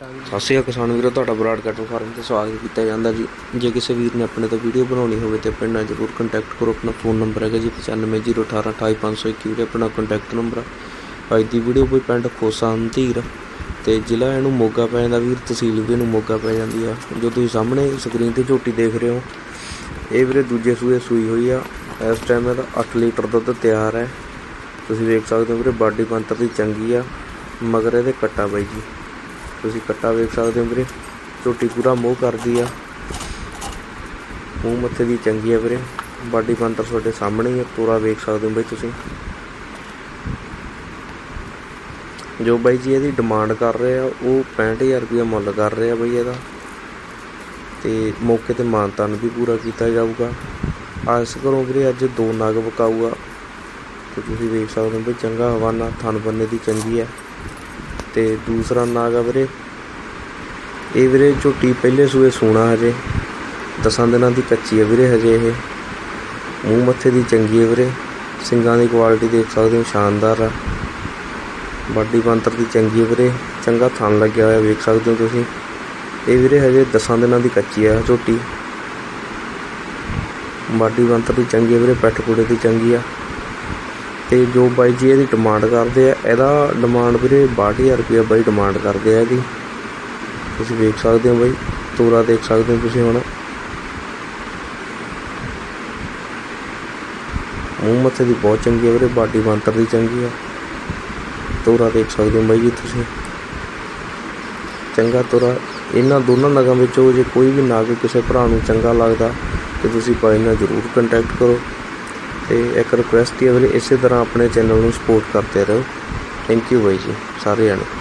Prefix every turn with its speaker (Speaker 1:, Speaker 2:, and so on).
Speaker 1: ਸਤਿ ਸ਼੍ਰੀ ਅਕਾਲ ਕਿਸਾਨ ਵੀਰੋ, ਤੁਹਾਡਾ ਬਰਾਡ ਕੈਟਲ ਫਾਰਮ ਤੇ ਸਵਾਗਤ ਕੀਤਾ ਜਾਂਦਾ ਜੀ। ਜੇ ਕਿਸੇ ਵੀਰ ਨੇ ਆਪਣੇ ਤੋਂ ਵੀਡੀਓ ਬਣਾਉਣੀ ਹੋਵੇ ਤੇ ਆਪਣੇ ਨਾਲ ਜਰੂਰ ਕੰਟੈਕਟ ਕਰੋ। ਆਪਣਾ ਫੋਨ ਨੰਬਰ ਹੈਗਾ ਜੀ 9501828521 ਵੀਰੇ, ਆਪਣਾ ਕੰਟੈਕਟ ਨੰਬਰ ਆ। ਅੱਜ ਦੀ ਵੀਡੀਓ ਕੋਈ ਪਿੰਡ ਖੋਸਾ ਧੀਰ ਤੇ ਜ਼ਿਲ੍ਹਾ ਇਹਨੂੰ ਮੋਗਾ ਪੈ ਜਾਂਦਾ ਵੀਰ, ਤਹਿਸੀਲ ਵੀ ਇਹਨੂੰ ਮੋਗਾ ਪੈ ਜਾਂਦੀ ਆ। ਜੋ ਤੁਸੀਂ ਸਾਹਮਣੇ ਸਕਰੀਨ ਤੇ ਝੋਟੀ ਦੇਖ ਰਹੇ ਹੋ, ਇਹ ਵੀਰੇ ਦੂਜੇ ਸੂਏ ਸੂਈ ਹੋਈ ਆ। ਇਸ ਟਾਈਮ ਇਹਦਾ 8 ਲੀਟਰ ਦੁੱਧ ਤਿਆਰ ਹੈ। ਤੁਸੀਂ ਵੇਖ ਸਕਦੇ ਹੋ ਵੀਰੇ, ਬਾਡੀ ਬੰਤਰ ਦੀ ਚੰਗੀ ਆ, ਮਗਰ ਇਹਦੇ ਕੱਟਾ ਬਾਈ ਜੀ। ਤੁਸੀਂ ਕੱਟਾ ਵੇਖ ਸਕਦੇ ਹੋ ਵੀਰੇ। ਝੋਟੀ ਪੂਰਾ ਮੋਹ ਕਰਦੀ ਆ। ਮੂੰਹ ਮੱਥੇ ਦੀ ਚੰਗੀ ਆ ਵੀਰੇ। ਬਾਡੀ ਬੰਤਰ ਤੁਹਾਡੇ ਸਾਹਮਣੇ ਹੀ ਆ, ਪੂਰਾ ਵੇਖ ਸਕਦੇ ਹੋ ਬਈ ਤੁਸੀਂ। ਜੋ ਬਾਈ ਜੀ ਇਹਦੀ ਡਿਮਾਂਡ ਕਰ ਰਹੇ ਆ, ਉਹ 65000 ਰੁਪਇਆ ਮੁੱਲ ਕਰ ਰਹੇ ਆ ਬਈ ਇਹਦਾ। ਤੇ ਮੌਕੇ ਤੇ ਮਾਨਤਾਨ ਵੀ ਪੂਰਾ ਕੀਤਾ ਜਾਊਗਾ। ਆਸ ਕਰੋ ਵੀਰੇ, ਅੱਜ ਦੋ ਨਾਗ ਵਕਾਊਗਾ ਤੇ ਤੁਸੀਂ ਵੇਖ ਸਕਦੇ ਹੋ ਬਈ, ਚੰਗਾ ਹਵਾਨਾ, ਥਣ ਬੰਨੇ ਦੀ ਚੰਗੀ ਹੈ ਤੇ ਦੂਸਰਾ ਨਾਗ ਆ ਵੀਰੇ। ਇਹ ਵੀਰੇ ਝੋਟੀ ਪਹਿਲੇ ਸੂਏ ਸੂਣਾ ਹਜੇ। ਦਸਾਂ ਦਿਨਾਂ ਦੀ ਕੱਚੀ ਆ ਵੀਰੇ ਹਜੇ ਇਹ। ਮੂੰਹ ਮੱਥੇ ਦੀ ਚੰਗੀ ਆ ਵੀਰੇ। ਸਿੰਗਾਂ ਦੀ ਕੁਆਲਿਟੀ ਦੇਖ ਸਕਦੇ ਹੋ, ਸ਼ਾਨਦਾਰ ਆ। ਬਾਡੀ ਬੰਤਰ ਦੀ ਚੰਗੀ ਆ ਵੀਰੇ। ਚੰਗਾ ਥਣ ਲੱਗਿਆ ਹੋਇਆ ਵੇਖ ਸਕਦੇ ਹੋ ਤੁਸੀਂ। ਇਹ ਵੀਰੇ ਹਜੇ ਦਸਾਂ ਦਿਨਾਂ ਦੀ ਕੱਚੀ ਆ ਝੋਟੀ। ਬਾਡੀ ਬੰਤਰ ਦੀ ਚੰਗੀ ਆ ਵੀਰੇ ਪੈਠ ਕੁੜੇ ਦੀ ਚੰਗੀ ਆ। ਅਤੇ ਜੋ ਬਾਈ ਜੀ ਇਹਦੀ ਡਿਮਾਂਡ ਕਰਦੇ ਆ, ਇਹਦਾ ਡਿਮਾਂਡ ਵੀਰੇ 62000 ਰੁਪਇਆ ਬਾਈ ਡਿਮਾਂਡ ਕਰਦੇ ਆ ਇਹਦੀ। ਤੁਸੀਂ ਵੇਖ ਸਕਦੇ ਹੋ ਬਾਈ, ਤੋਰਾ ਦੇਖ ਸਕਦੇ ਹੋ ਤੁਸੀਂ ਹੁਣ। ਮੂੰਹ ਮੱਥੇ ਦੀ ਬਹੁਤ ਚੰਗੀ ਹੈ ਵੀਰੇ, ਬਾਡੀ ਬੰਤਰ ਦੀ ਚੰਗੀ ਆ। ਤੋਰਾ ਦੇਖ ਸਕਦੇ ਹੋ ਬਾਈ ਜੀ ਤੁਸੀਂ। ਚੰਗਾ ਤੋਰਾ, ਇਹਨਾਂ ਦੋਨਾਂ ਨਗਾਂ ਵਿੱਚੋਂ ਜੇ ਕੋਈ ਵੀ ਨਾਗ ਕਿਸੇ ਭਰਾ ਨੂੰ ਚੰਗਾ ਲੱਗਦਾ, ਤੇ ਤੁਸੀਂ ਬਾਈ ਨਾਲ ਜ਼ਰੂਰ ਕੰਟੈਕਟ ਕਰੋ। ਤੇ ਇੱਕ ਰਿਕੁਐਸਟ ਹੀ ਹੈ ਵੀਰੇ, ਇਸੇ ਤਰ੍ਹਾਂ ਆਪਣੇ ਚੈਨਲ ਨੂੰ ਸਪੋਰਟ ਕਰਦੇ ਰਹੋ। ਥੈਂਕ ਯੂ ਬਾਈ ਜੀ, ਸਾਰੇ ਜਾਣੇ।